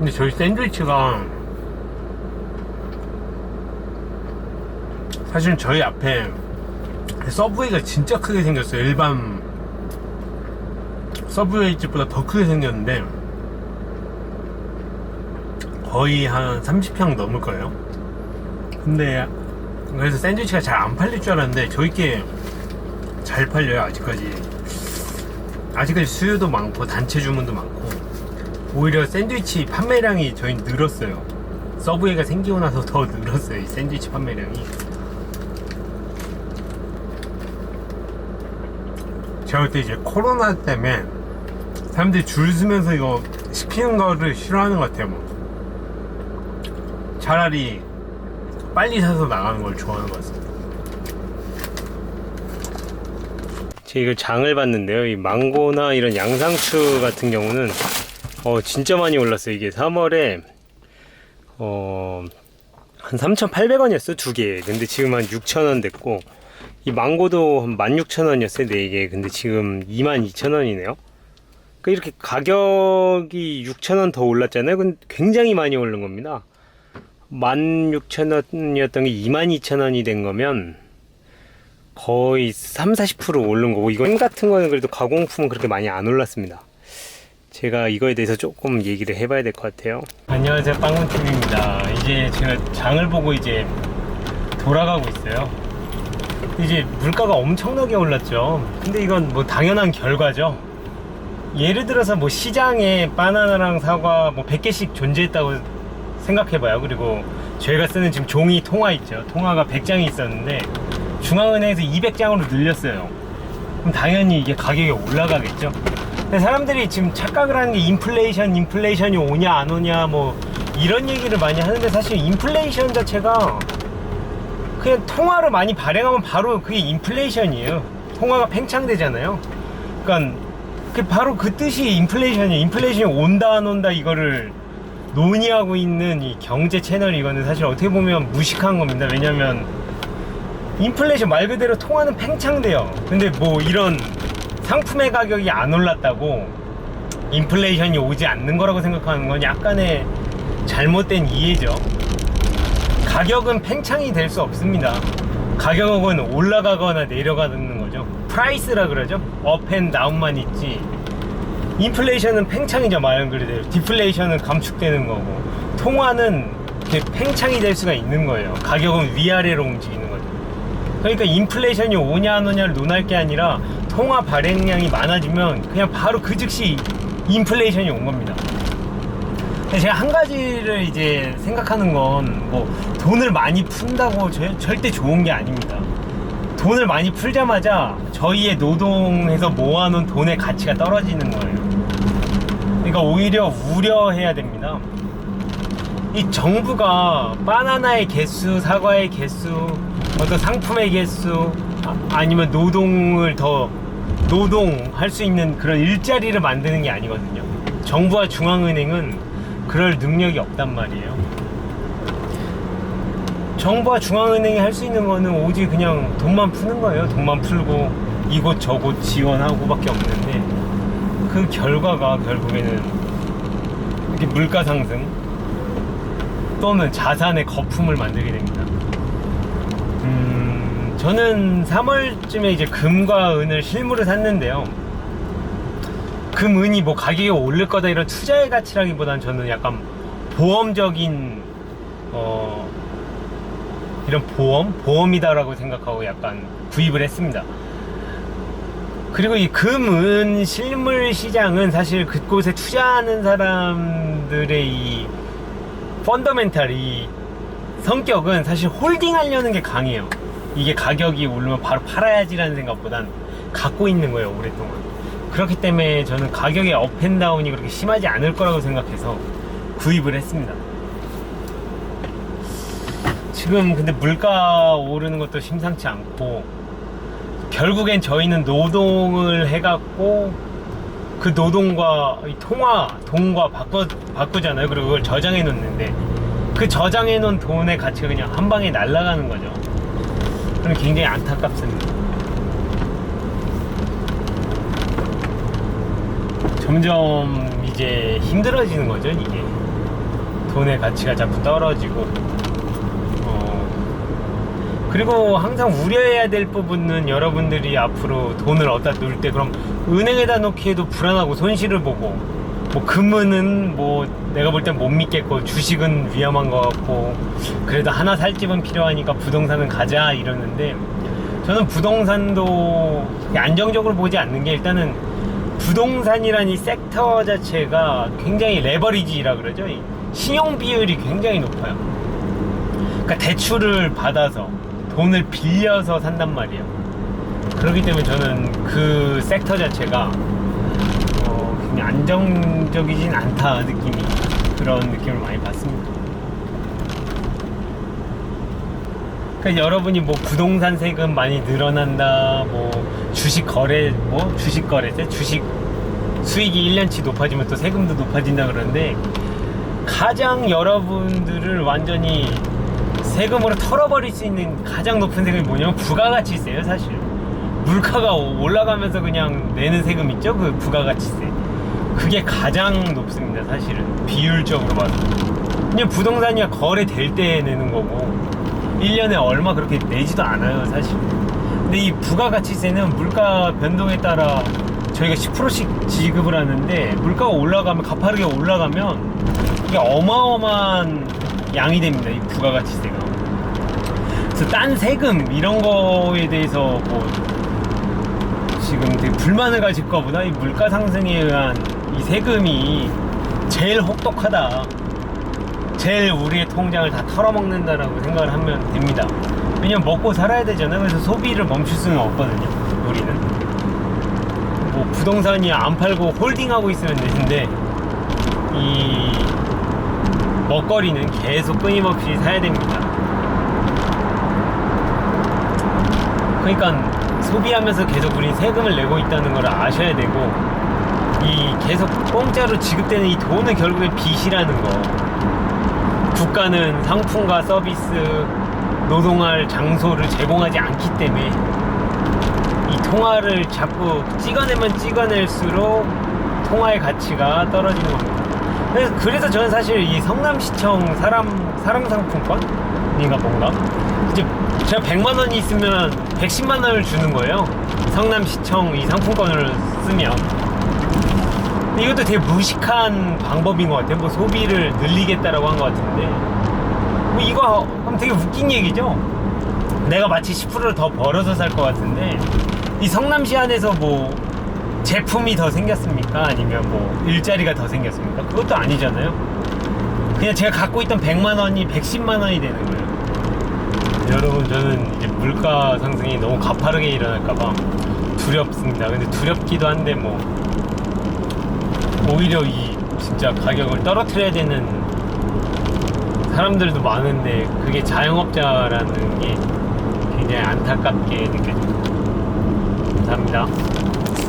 근데 저희 샌드위치가 사실 저희 앞에 서브웨이가 진짜 크게 생겼어요. 일반 서브웨이 집보다 더 크게 생겼는데 거의 한 30평 넘을 거예요. 근데 그래서 샌드위치가 잘 안 팔릴 줄 알았는데 저희께 잘 팔려요 아직까지. 아직까지 수요도 많고 단체 주문도 많고 오히려 샌드위치 판매량이 저희 늘었어요. 서브웨이가 생기고 나서 더 늘었어요. 이 샌드위치 판매량이. 제가 그때 이제 코로나 때문에 사람들이 줄 서면서 이거 시키는 거를 싫어하는 것 같아요. 뭐. 차라리 빨리 사서 나가는 걸 좋아하는 것 같습니다. 제가 이거 장을 봤는데요. 이 망고나 이런 양상추 같은 경우는 어 진짜 많이 올랐어요. 이게 3월에 어 한 3,800원이었어 두 개. 근데 지금 한 6,000원 됐고 이 망고도 한 16,000원이었어요 네 개. 근데 지금 22,000원이네요. 그 이렇게 가격이 6,000원 더 올랐잖아요. 근데 굉장히 많이 오른 겁니다. 16,000원이었던 게 22,000원이 된 거면 거의 3, 40% 오른 거고 이거 햄 같은 거는 그래도 가공품은 그렇게 많이 안 올랐습니다. 제가 이거에 대해서 조금 얘기를 해봐야 될 것 같아요. 안녕하세요, 빵문TV입니다. 이제 제가 장을 보고 이제 돌아가고 있어요. 이제 물가가 엄청나게 올랐죠. 근데 이건 뭐 당연한 결과죠. 예를 들어서 뭐 시장에 바나나랑 사과 뭐 100개씩 존재했다고 생각해봐요. 그리고 저희가 쓰는 지금 종이 통화 있죠. 통화가 100장이 있었는데 중앙은행에서 200장으로 늘렸어요. 그럼 당연히 이게 가격이 올라가겠죠. 근데 사람들이 지금 착각을 하는 게 인플레이션, 인플레이션이 오냐 안 오냐 뭐 이런 얘기를 많이 하는데 사실 인플레이션 자체가 그냥 통화를 많이 발행하면 바로 그게 인플레이션이에요. 통화가 팽창되잖아요. 그러니까 그 바로 그 뜻이 인플레이션이에요. 인플레이션이 온다 안 온다 이거를 논의하고 있는 이 경제 채널 이거는 사실 어떻게 보면 무식한 겁니다. 왜냐면 인플레이션 말 그대로 통화는 팽창돼요. 근데 뭐 이런 상품의 가격이 안 올랐다고 인플레이션이 오지 않는 거라고 생각하는 건 약간의 잘못된 이해죠. 가격은 팽창이 될 수 없습니다. 가격은 올라가거나 내려가는 거죠. 프라이스라 그러죠. 업앤 다운만 있지. 인플레이션은 팽창이죠 말 그대로. 디플레이션은 감축되는 거고. 통화는 팽창이 될 수가 있는 거예요. 가격은 위아래로 움직이는 거죠. 그러니까 인플레이션이 오냐 안 오냐를 논할 게 아니라 통화 발행량이 많아지면 그냥 바로 그 즉시 인플레이션이 온 겁니다. 제가 한 가지를 이제 생각하는 건 뭐 돈을 많이 푼다고 저- 절대 좋은 게 아닙니다. 돈을 많이 풀자마자 저희의 노동해서 모아놓은 돈의 가치가 떨어지는 거예요. 그러니까 오히려 우려해야 됩니다. 이 정부가 바나나의 개수, 사과의 개수, 어떤 상품의 개수, 아, 아니면 노동을 더 노동할 수 있는 그런 일자리를 만드는 게 아니거든요. 정부와 중앙은행은 그럴 능력이 없단 말이에요. 정부와 중앙은행이 할 수 있는 거는 오직 그냥 돈만 푸는 거예요. 돈만 풀고 이곳 저곳 지원하고밖에 없는데 그 결과가 결국에는 이렇게 물가 상승 또는 자산의 거품을 만들게 됩니다. 음, 저는 3월쯤에 이제 금과 은을 실물을 샀는데요. 금, 은이 뭐 가격이 오를 거다 이런 투자의 가치라기보다는 저는 약간 보험적인 어, 이런 보험, 보험이다라고 생각하고 약간 구입을 했습니다. 그리고 이 금은 실물 시장은 사실 그곳에 투자하는 사람들의 이 펀더멘탈 이 성격은 사실 홀딩 하려는 게 강해요. 이게 가격이 오르면 바로 팔아야지라는 생각보단 갖고 있는 거예요, 오랫동안. 그렇기 때문에 저는 가격의 업앤다운이 그렇게 심하지 않을 거라고 생각해서 구입을 했습니다. 지금 근데 물가 오르는 것도 심상치 않고 결국엔 저희는 노동을 해갖고 그 노동과 이 통화 돈과 바꿔 바꾸잖아요. 그리고 그걸 저장해 놓는데 그 저장해 놓은 돈의 가치가 그냥 한 방에 날아가는 거죠. 그럼 굉장히 안타깝습니다. 점점 이제 힘들어지는 거죠, 이게. 돈의 가치가 자꾸 떨어지고 어, 그리고 항상 우려해야 될 부분은 여러분들이 앞으로 돈을 어디다 놓을 때 그럼 은행에다 놓기에도 불안하고 손실을 보고 뭐 금은 뭐 내가 볼 땐 못 믿겠고 주식은 위험한 것 같고 그래도 하나 살 집은 필요하니까 부동산은 가자 이러는데 저는 부동산도 안정적으로 보지 않는 게 일단은 부동산이라는 이 섹터 자체가 굉장히 레버리지라 그러죠. 이 신용 비율이 굉장히 높아요. 그러니까 대출을 받아서 돈을 빌려서 산단 말이에요. 그렇기 때문에 저는 그 섹터 자체가 안정적이진 않다 느낌이 그런 느낌을 많이 받습니다. 그러니까 여러분이 뭐 부동산 세금 많이 늘어난다, 뭐 주식 거래, 뭐 주식 거래세, 주식 수익이 1년치 높아지면 또 세금도 높아진다 그러는데 가장 여러분들을 완전히 세금으로 털어버릴 수 있는 가장 높은 세금이 뭐냐면 부가가치세예요, 사실. 물가가 올라가면서 그냥 내는 세금 있죠, 그 부가가치세. 그게 가장 높습니다, 사실은. 비율적으로 봐도. 그냥 부동산이야 거래될 때 내는 거고 1년에 얼마 그렇게 내지도 않아요 사실. 근데 이 부가가치세는 물가 변동에 따라 저희가 10%씩 지급을 하는데 물가가 올라가면 가파르게 올라가면 이게 어마어마한 양이 됩니다 이 부가가치세가. 그래서 딴 세금 이런 거에 대해서 뭐 지금 되게 불만을 가질 거보다 이 물가 상승에 의한 이 세금이 제일 혹독하다 제일 우리의 통장을 다 털어먹는다라고 생각을 하면 됩니다. 왜냐면 먹고 살아야 되잖아요. 그래서 소비를 멈출 수는 없거든요. 우리는. 뭐 부동산이 안 팔고 홀딩하고 있으면 되는데 이 먹거리는 계속 끊임없이 사야 됩니다. 그러니까 소비하면서 계속 우린 세금을 내고 있다는 걸 아셔야 되고 이 계속 공짜로 지급되는 이 돈은 결국엔 빚이라는 거. 국가는 상품과 서비스, 노동할 장소를 제공하지 않기 때문에 이 통화를 자꾸 찍어내면 찍어낼수록 통화의 가치가 떨어지는 겁니다. 그래서, 그래서 저는 사실 이 성남시청 사람, 사랑상품권인가 뭔가? 이제 제가 100만 원이 있으면 110만 원을 주는 거예요. 성남시청 이 상품권을 쓰면. 근데 이것도 되게 무식한 방법인 것 같아요. 뭐 소비를 늘리겠다라고 한 것 같은데. 뭐 이거 하면 되게 웃긴 얘기죠? 내가 마치 10%를 더 벌어서 살 것 같은데, 이 성남시 안에서 뭐 제품이 더 생겼습니까? 아니면 뭐 일자리가 더 생겼습니까? 그것도 아니잖아요. 그냥 제가 갖고 있던 100만 원이 110만 원이 되는 거예요. 여러분, 저는 이제 물가 상승이 너무 가파르게 일어날까봐 두렵습니다. 근데 두렵기도 한데 뭐, 오히려 이 진짜 가격을 떨어뜨려야 되는 사람들도 많은데 그게 자영업자라는 게 굉장히 안타깝게 느껴집니다. 감사합니다.